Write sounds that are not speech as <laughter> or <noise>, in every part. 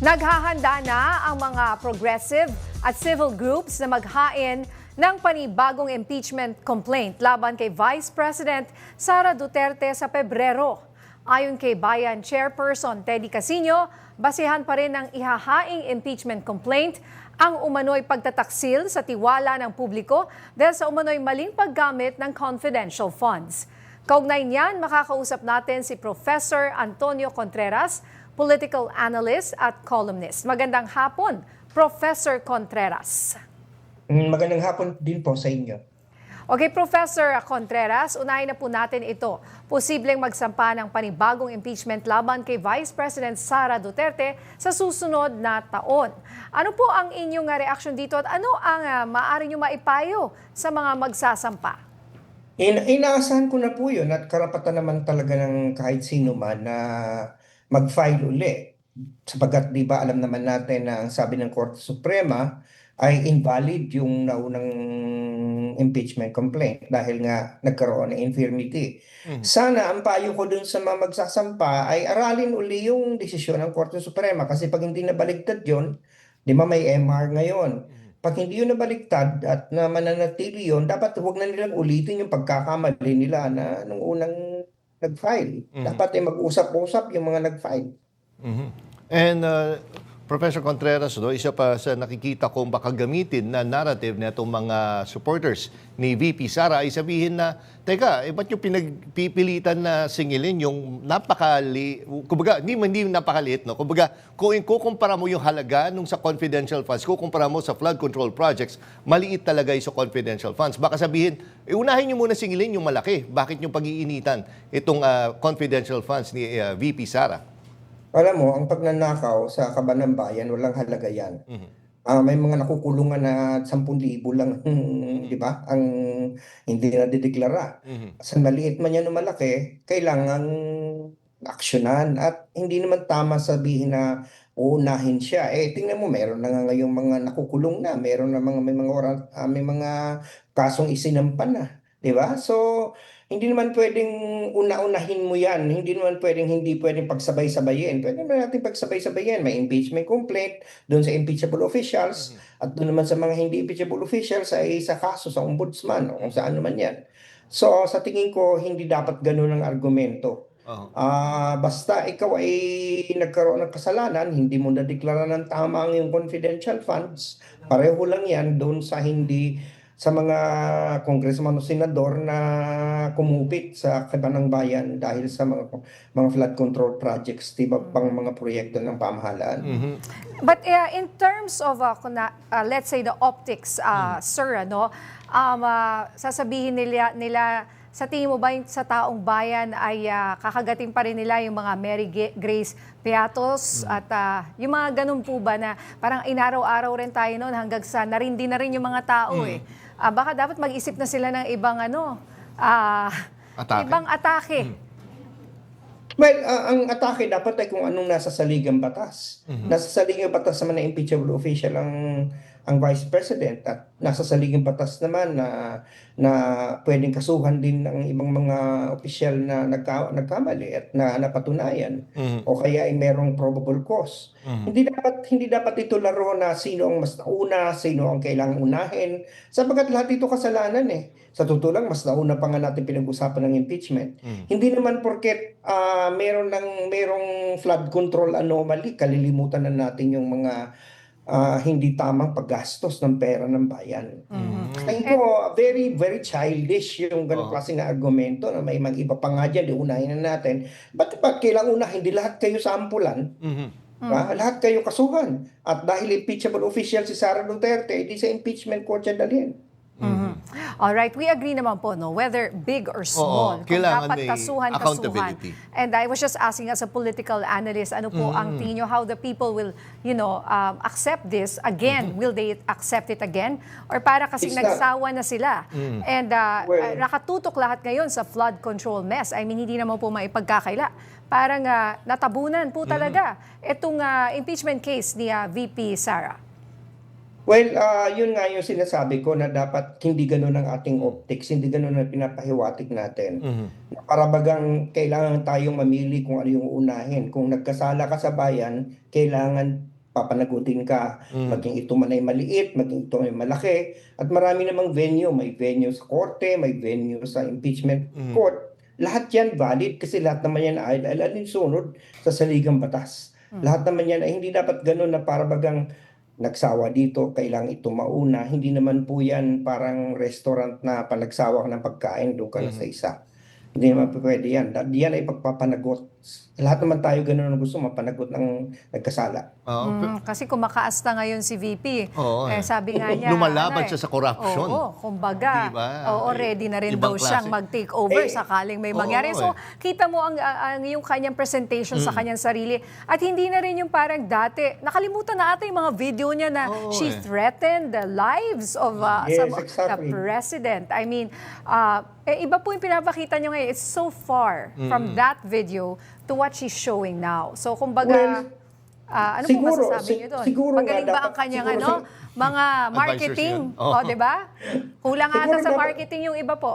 Naghahanda na ang mga progressive at civil groups na maghain ng panibagong impeachment complaint laban kay Vice President Sara Duterte sa Pebrero. Ayon kay Bayan Chairperson Teddy Casino, basihan pa rin ng ihahaing impeachment complaint ang umano'y pagtataksil sa tiwala ng publiko dahil sa umano'y maling paggamit ng confidential funds. Kaugnay niyan, makakausap natin si Professor Antonio Contreras, political analyst at columnist. Magandang hapon, Professor Contreras. Mm, Magandang hapon din po sa inyo. Okay, Professor Contreras, unahin na po natin ito. Posibleng magsampa ng panibagong impeachment laban kay Vice President Sara Duterte sa susunod na taon. Ano po ang inyong ah, reaksyon dito at ano ang uh, maaari nyo maipayo sa mga magsasampa? In, inaasahan ko na po yun at karapatan naman talaga ng kahit sino man na mag-file uli. Sapagkat di ba alam naman natin na ang sabi ng Korte Suprema ay invalid yung naunang impeachment complaint dahil nga nagkaroon ng infirmity. Sana ang payo ko dun sa mga magsasampa ay aralin uli yung desisyon ng Korte Suprema kasi pag hindi nabaligtad yun, di ba may MR ngayon? Pag hindi yun nabaliktad at na mananatili yun, dapat huwag na nilang ulitin yung pagkakamali nila na nung unang nag-file. Dapat ay mag-usap-usap yung mga nag-file. Mhm. And uh, Professor Contreras, no, isa pa sa nakikita kong baka gamitin na narrative na itong mga supporters ni VP Sara ay sabihin na, teka, eh ba't yung pinagpipilitan na singilin yung napakali, kumbaga, hindi hindi napakaliit, no? Kumbaga, kung kukumpara mo yung halaga nung sa confidential funds, kukumpara mo sa flood control projects, maliit talaga yung confidential funds. Baka sabihin, eh, unahin nyo muna singilin yung malaki. Bakit yung pag-iinitan itong uh, confidential funds ni uh, VP Sara? Alam mo, ang pagnanakaw sa kabanang bayan, walang halaga yan. Ah, may mga nakukulungan na 10,000 lang, <laughs> di ba? Ang hindi na dideklara. Sa maliit man yan o malaki, kailangan aksyonan at hindi naman tama sabihin na uunahin siya. Eh, tingnan mo, meron na nga ngayong mga nakukulong na, meron na mga, may mga, oran, ah, may mga kasong isinampan na. Di ba? So, hindi naman pwedeng una-unahin mo yan. Hindi naman pwedeng hindi pwedeng pagsabay-sabayin. Pwede naman natin pagsabay-sabayin. May impeachment complaint doon sa impeachable officials at doon naman sa mga hindi impeachable officials ay sa kaso sa ombudsman o kung saan naman yan. So, sa tingin ko, hindi dapat ganun ang argumento. Oo. Ah, basta ikaw ay nagkaroon ng kasalanan, hindi mo nadeklara ng tama ang iyong confidential funds, pareho lang yan doon sa hindi sa mga congressman o senador na kumupit sa kabanang bayan dahil sa mga mga flood control projects, di ba pang mga proyekto ng pamahalaan. But uh, in terms of, uh, kuna- uh, let's say, the optics, uh, sir, ano, um, uh, sasabihin nila, nila, sa tingin mo ba yung sa taong bayan ay uh, kakagating pa rin nila yung mga Mary Grace Beatos at uh, yung mga ganun po ba na parang inaraw-araw rin tayo noon hanggang sa narindi na rin yung mga tao eh. Ah, baka dapat mag-isip na sila ng ibang ano, ah, Atake. ibang atake. Well, ah, ang atake dapat ay kung anong nasa saligang batas. Nasa saligang batas naman na impeachable official ang ang vice president at nasa saligang batas naman na na pwedeng kasuhan din ng ibang mga opisyal na nagka, nagkamali at na napatunayan o kaya ay merong probable cause. Hindi dapat hindi dapat ito laro na sino ang mas nauna, sino ang kailangang unahin sapagkat lahat ito kasalanan eh. Sa totoo lang mas nauna pa nga natin pinag-usapan ng impeachment. Hindi naman porket ah, meron ng merong flood control anomaly kalilimutan na natin yung mga ah, hindi tamang paggastos ng pera ng bayan. Tingin ko, very, very childish yung ganong Oo. klase na argumento na may mga iba pa nga dyan, di unahin na natin. Ba't ba kailangan unahin? Hindi lahat kayo sampulan. Mhm. Ah, lahat kayo kasuhan. At dahil impeachable official si Sara Duterte, di sa impeachment court siya dalhin. All right, we agree naman po no whether big or small. Oo, kung kailangan dapat may kasuhan kasuhan. accountability. And I was just asking as a political analyst, ano po ang tingin nyo how the people will, you know, um, accept this again? Will they accept it again? Or para kasi It's not- nagsawa na sila. And uh, Well- uh, nakatutok lahat ngayon sa flood control mess. I mean, hindi naman po maipagkakaila. Parang uh, natabunan po talaga itong uh, impeachment case ni uh, VP Sara. Well, ah, yun nga yung sinasabi ko na dapat hindi ganun ang ating optics, hindi ganun ang pinapahiwatig natin. Na Para bagang kailangan tayong mamili kung ano yung unahin. Kung nagkasala ka sa bayan, kailangan papanagutin ka. Maging ito man ay maliit, maging ito ay malaki. At marami namang venue. May venue sa korte, may venue sa impeachment court. Lahat yan valid kasi lahat naman yan ay alinsunod sa saligang batas. Lahat naman yan ay hindi dapat ganun na para bagang nagsawa dito, kailangan ito mauna. Hindi naman po yan parang restaurant na panagsawa ka ng pagkain, doon ka na sa isa. Hindi naman pwede yan. Yan ay pagpapanagot. Lahat naman tayo ganun ang gusto, mapanagot ng nagkasala. Oo. Mm, kasi kumakaasta ngayon si VP. Oo, eh, eh. sabi nga niya. Lumalaban ano eh, siya sa corruption. Oo, kumbaga. Diba? Oo, ready na rin Ibang daw siyang mag-take over Eh, sakaling may oo, mangyari. So, eh. kita mo ang, ang yung kanyang presentation Mm. sa kanyang sarili. At hindi na rin yung parang dati. Nakalimutan na ata yung mga video niya na Oo, she eh. threatened the lives of uh, Yes, some- exactly. the president. I mean, uh, eh, iba po yung pinapakita niyo ngayon. It's so far from that video to what she's showing now. So, kumbaga, Well, ah, ano siguro, po masasabi si- niyo doon? siguro nga Magaling ba ang kanyang siguro ano, sa- mga marketing? yun. O, Oo. di ba? Kulang ata Siguro sa dapat- marketing yung iba po.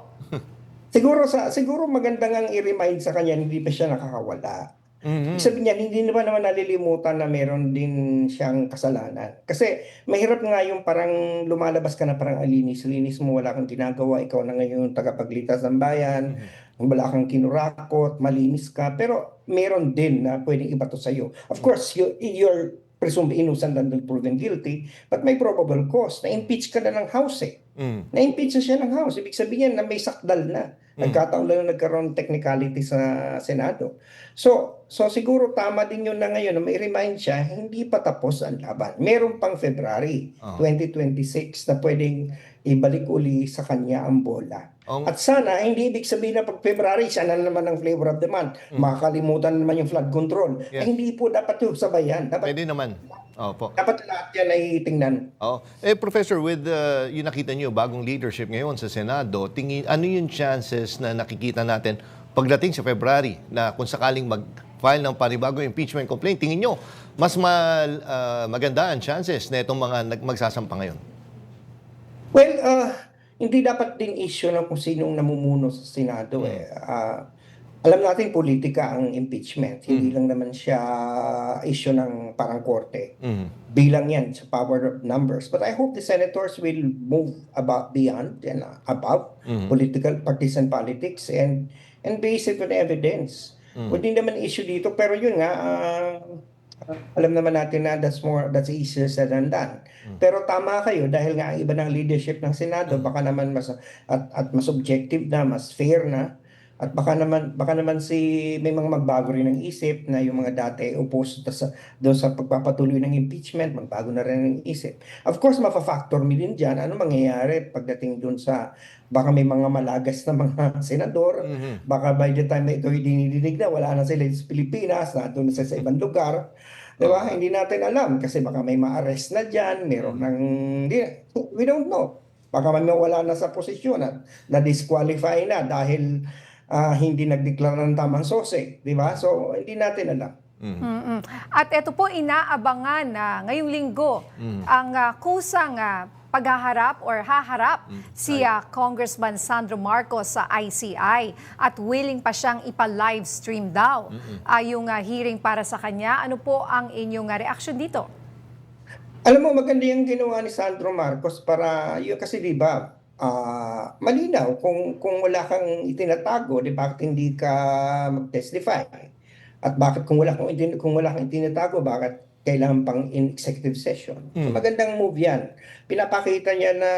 Siguro sa siguro maganda ngang i-remind sa kanya hindi pa siya nakakawala. Mhm. Ibig sabihin niya, hindi naman naman nalilimutan na meron din siyang kasalanan. Kasi mahirap nga yung parang lumalabas ka na parang alinis-linis mo, wala kang ginagawa, ikaw na ngayon yung tagapagligtas ng bayan, wala kang kinurakot, malinis ka, pero meron din na pwedeng ibato sa'yo. Of course, you, you're presumed innocent until proven guilty, but may probable cause. Na-impeach ka na ng House eh. Mm. Na-impeach na siya ng House. Ibig sabihin na may sakdal na. Nagkataon lang na nagkaroon ng technicality sa Senado. So, so siguro tama din yun na ngayon na may remind siya, hindi pa tapos ang laban. Meron pang February Oh. 2026 na pwedeng ibalik uli sa kanya ang bola. Ang- At sana, hindi ibig sabihin na pag February, siya na naman ang flavor of the month. Makakalimutan naman yung flood control. Yeah. Eh, hindi po dapat yung sabayan. Dapat, Pwede naman. Opo. dapat lahat yan ay tingnan. Oo. Eh, Professor, with uh, yung nakita niyo, bagong leadership ngayon sa Senado, tingin, ano yung chances na nakikita natin pagdating sa February na kung sakaling mag-file ng panibagong impeachment complaint, tingin nyo, mas ma, uh, maganda ang chances na itong mga magsasampa ngayon? Well, uh, hindi dapat din issue ng kung sinong namumuno sa Senado eh. Ah, alam natin politika ang impeachment. Hindi lang naman siya issue ng parang korte. Mhm. Bilang yan sa power of numbers. But I hope the senators will move about beyond and uh, above political partisan politics and and base it on evidence. Hindi naman issue dito pero yun nga ah, alam naman natin na that's more that's easier said than done. Pero tama kayo dahil nga ang iba ng leadership ng Senado baka naman mas at, at mas objective na, mas fair na at baka naman baka naman si may mga magbago rin ng isip na yung mga dati opposed sa doon sa pagpapatuloy ng impeachment, magbago na rin ng isip. Of course, mafa-factor me din diyan ano mangyayari pagdating doon sa baka may mga malagas na mga <laughs> senador, baka by the time na ito dinidinig na wala na sila sa Pilipinas, na doon na sa ibang lugar. Di ba? Hindi natin alam kasi baka may ma-arrest na diyan, meron ng di, we don't know. Baka may mawala na sa posisyon at na-disqualify na dahil ah, hindi nagdeklara ng tamang sose, di ba? So hindi natin alam. Mm-mm. At ito po inaabangan na ngayong linggo ang ah, kusang ah, paghaharap or haharap si ah, Congressman Sandro Marcos sa ICI at willing pa siyang ipa-live stream daw ah, yung ah, hearing para sa kanya. Ano po ang inyong ah, reaction dito? Alam mo, maganda yung ginawa ni Sandro Marcos para, yun kasi di ba, ah, malinaw kung, kung wala kang itinatago, di bakit hindi ka mag-testify? At bakit kung wala kang, kung wala kang itinatago, bakit kailangan pang in executive session? So, magandang move yan. Pinapakita niya na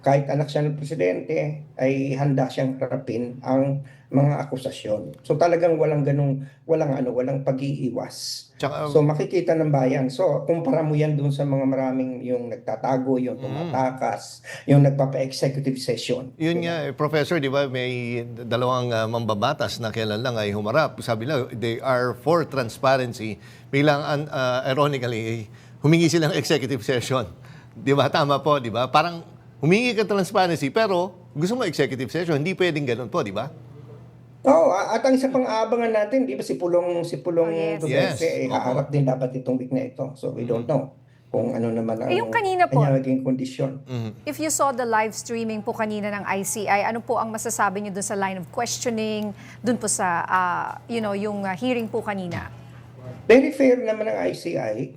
kahit anak siya ng presidente, ay handa siyang harapin ang mga akusasyon. So talagang walang ganung, walang ano, walang pag-iiwas. Tsaka, So makikita ng bayan. So kumpara mo yan doon sa mga maraming yung nagtatago, yung tumatakas, yung nagpapa-executive session. Yun nga, eh, Professor, di ba, may dalawang ah, mambabatas na kailan lang ay humarap. Sabi nila, they are for transparency. Bilang, an- ah, ironically, humingi silang executive session. Di ba? Tama po, di ba? Parang humingi ka transparency, pero gusto mo executive session, hindi pwedeng ganun po, di ba? Oo, a- at ang isa pang aabangan natin, di ba si Pulong si Pulong Oh, yes. Duterte Yes, eh, haharap din dapat itong week na ito. So we don't know. kung ano naman ang Eh, yung kanina po. kanya naging kondisyon. If you saw the live streaming po kanina ng ICI, ano po ang masasabi niyo dun sa line of questioning, dun po sa, ah, you know, yung ah, hearing po kanina? Very fair naman ang ICI.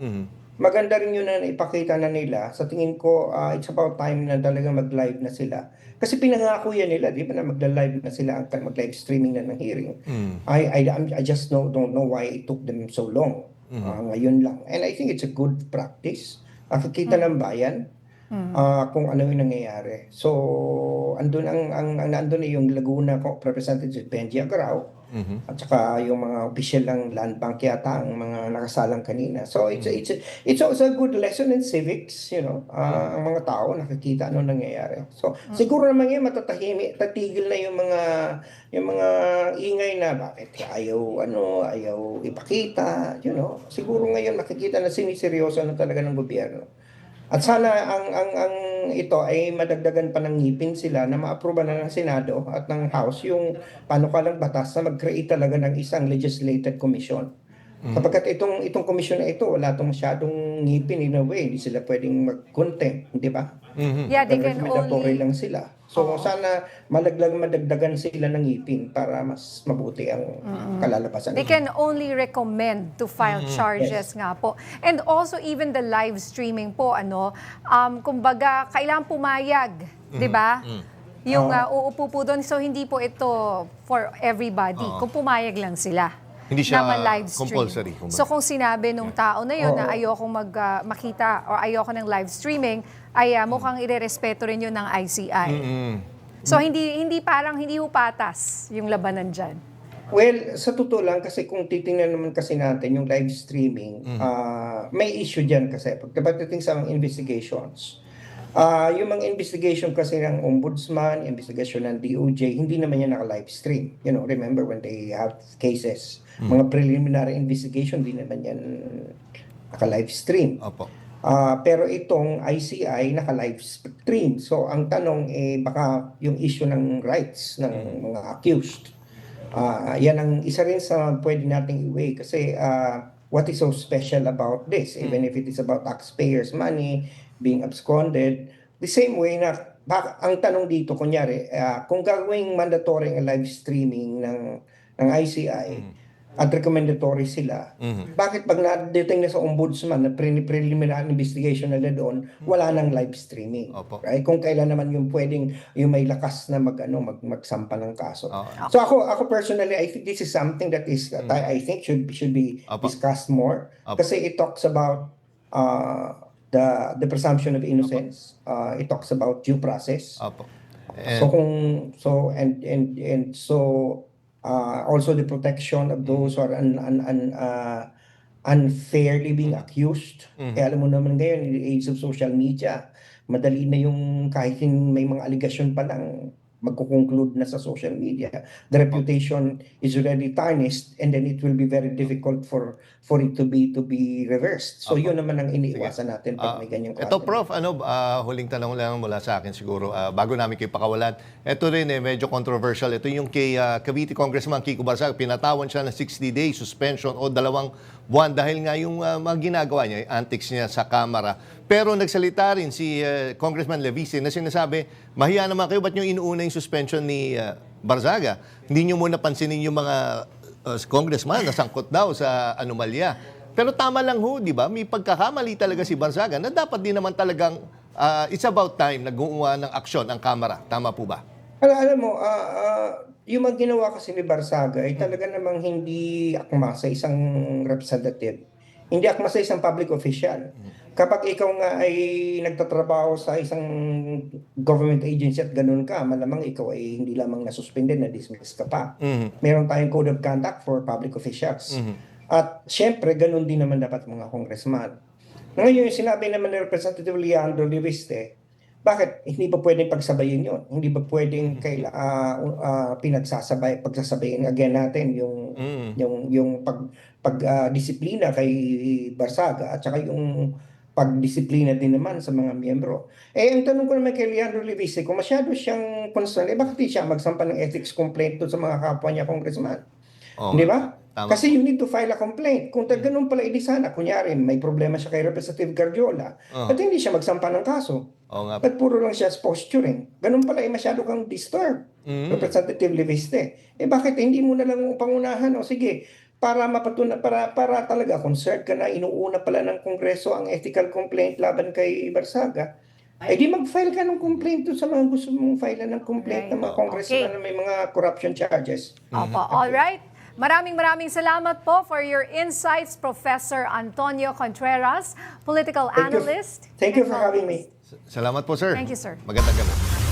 Maganda rin yun na ipakita na nila. Sa tingin ko, ah, it's about time na talaga mag-live na sila. Kasi pinangako yan nila, di ba na magla-live na sila, ang mag-live streaming na ng hearing. I, I, I'm- I just know, don't know why it took them so long. Ah, ngayon lang. And I think it's a good practice. Nakikita ng bayan ah, kung ano yung nangyayari. So, andun ang, ang, ang nandun eh, yung Laguna ko, Representative Benji Agrao, at saka yung mga official ng land bank yata ang mga nakasalang kanina. So it's it's it's also a good lesson in civics, you know. Ah, ang mga tao nakikita ano nangyayari. So siguro naman yan matatahimik, tatigil na yung mga yung mga ingay na bakit ayaw ano, ayaw ipakita, you know. Siguro ngayon makikita na siniseryoso na talaga ng gobyerno. At sana ang ang ang ito ay madagdagan pa ng ngipin sila na maaproba na ng Senado at ng House yung panukalang batas na mag-create talaga ng isang legislative commission. Kapagkat itong itong commission na ito wala tong masyadong ngipin in a way, hindi sila pwedeng mag-contempt, di ba? Yeah, they can only... lang sila. So sana malaglag madagdagan sila ng ngipin para mas mabuti ang kalalabasan. They can only recommend to file charges nga po. And also even the live streaming po, ano, um, kumbaga, kailangan pumayag, di ba? Yung uh, uupo po doon. So hindi po ito for everybody. Kung pumayag lang sila. Hindi siya na ma-live stream. compulsory, kumbaga. So kung sinabi nung tao na yun na ayokong mag, ah, makita or ayoko ng live streaming, ay ah, mukhang irerespeto rin yun ng ICI. So hindi hindi parang hindi upatas yung labanan dyan. Well, sa totoo lang, kasi kung titingnan naman kasi natin yung live streaming, ah, may issue dyan kasi pag pagdating sa mga investigations. Ah, yung mga investigation kasi ng ombudsman, investigation ng DOJ, hindi naman yan naka-live stream. You know, remember when they have cases, mga preliminary investigation, hindi naman yan naka-live stream. Opo. Ah, pero itong ICI naka-live stream. So ang tanong eh baka yung issue ng rights ng mga accused. Ah, yan ang isa rin sa pwede nating i-weigh kasi ah, what is so special about this even if it is about taxpayers money being absconded the same way na bak- ang tanong dito kunyari ah, kung gagawing mandatory ang live streaming ng ng ICI at recommendatory sila. Bakit pag na-detect na sa ombudsman na pre- preliminary investigation nila doon, wala nang live streaming. Opo. Right? Kung kailan naman yung pwedeng yung may lakas na mag ano mag magsampa ng kaso. Oo. So ako ako personally I think this is something that is that I, I think should should be Opo. discussed more Opo. kasi it talks about uh, the the presumption of innocence. Uh, it talks about due process. Opo. So kung so and and and so uh, also the protection of those who are un, un, un, uh, unfairly being accused. Eh alam mo naman ngayon in the age of social media, madali na yung kahit may mga allegation pa lang magko-conclude na sa social media. The reputation is already tarnished and then it will be very difficult for for it to be to be reversed. So yun naman ang iniiwasan natin pag Ah, may ganyang Ito. Prof, ano, ah, huling tanong lang mula sa akin siguro, ah, bago namin kayo pakawalan. Ito rin, eh, medyo controversial. Ito yung kay ah, Cavite Congressman Kiko Barsag. Pinatawan siya ng 60-day suspension o dalawang buwan dahil nga yung ah, mga ginagawa niya, antics niya sa Kamara. Pero nagsalita rin si ah, Congressman Levice na sinasabi, mahiya naman kayo, ba't nyo inuuna yung suspension ni ah, Barzaga? Hindi nyo muna pansinin yung mga uh, congressman nasangkot daw sa anomalya. Pero tama lang ho, di ba? May pagkakamali talaga si Barzaga na dapat din naman talagang uh, it's about time na gumawa ng aksyon ang Kamara. Tama po ba? Alam, alam mo, ah, ah, yung mga ginawa kasi ni Barsaga ay talaga namang hindi akma sa isang representative. Hindi akma sa isang public official. Kapag ikaw nga ay nagtatrabaho sa isang government agency at ganun ka, malamang ikaw ay hindi lamang nasuspended, na-dismiss ka pa. Meron tayong code of conduct for public officials. At syempre, ganun din naman dapat mga congressman. Ngayon, yung sinabi naman ni Representative Leandro Liviste, bakit hindi ba pwedeng pagsabayin yon? Hindi ba pwedeng kaila ah, ah, pinagsasabay pagsasabayin again natin yung yung yung pag pag ah, disiplina kay Barsaga at saka yung pagdisiplina din naman sa mga miyembro. Eh, ang tanong ko naman kay Leandro Livise, kung masyado siyang concerned, eh bakit di siya magsampa ng ethics complaint doon sa mga kapwa niya congressman? Oo. Di ba? Tama. Kasi you need to file a complaint. Kung ta ganun pala, edi sana, kunyari, may problema siya kay Representative Garjola, Oh. at hindi siya magsampa ng kaso. Oo nga. Ba't puro lang siya posturing? Ganun pala, eh, masyado kang disturb. Mm. Representative Leviste. Eh bakit hindi mo na lang pangunahan? O sige, para mapatuna para para talaga concerned ka na inuuna pala ng Kongreso ang ethical complaint laban kay Barsaga. Eh di mag-file ka ng complaint doon sa mga gusto mong file ng complaint ng mga Right. congressman Okay. na may mga corruption charges. Opo, all right. Maraming maraming salamat po for your insights, Professor Antonio Contreras, political Thank you. analyst. Thank you for having me. Salamat po, sir. Thank you, sir. Magandang gabi.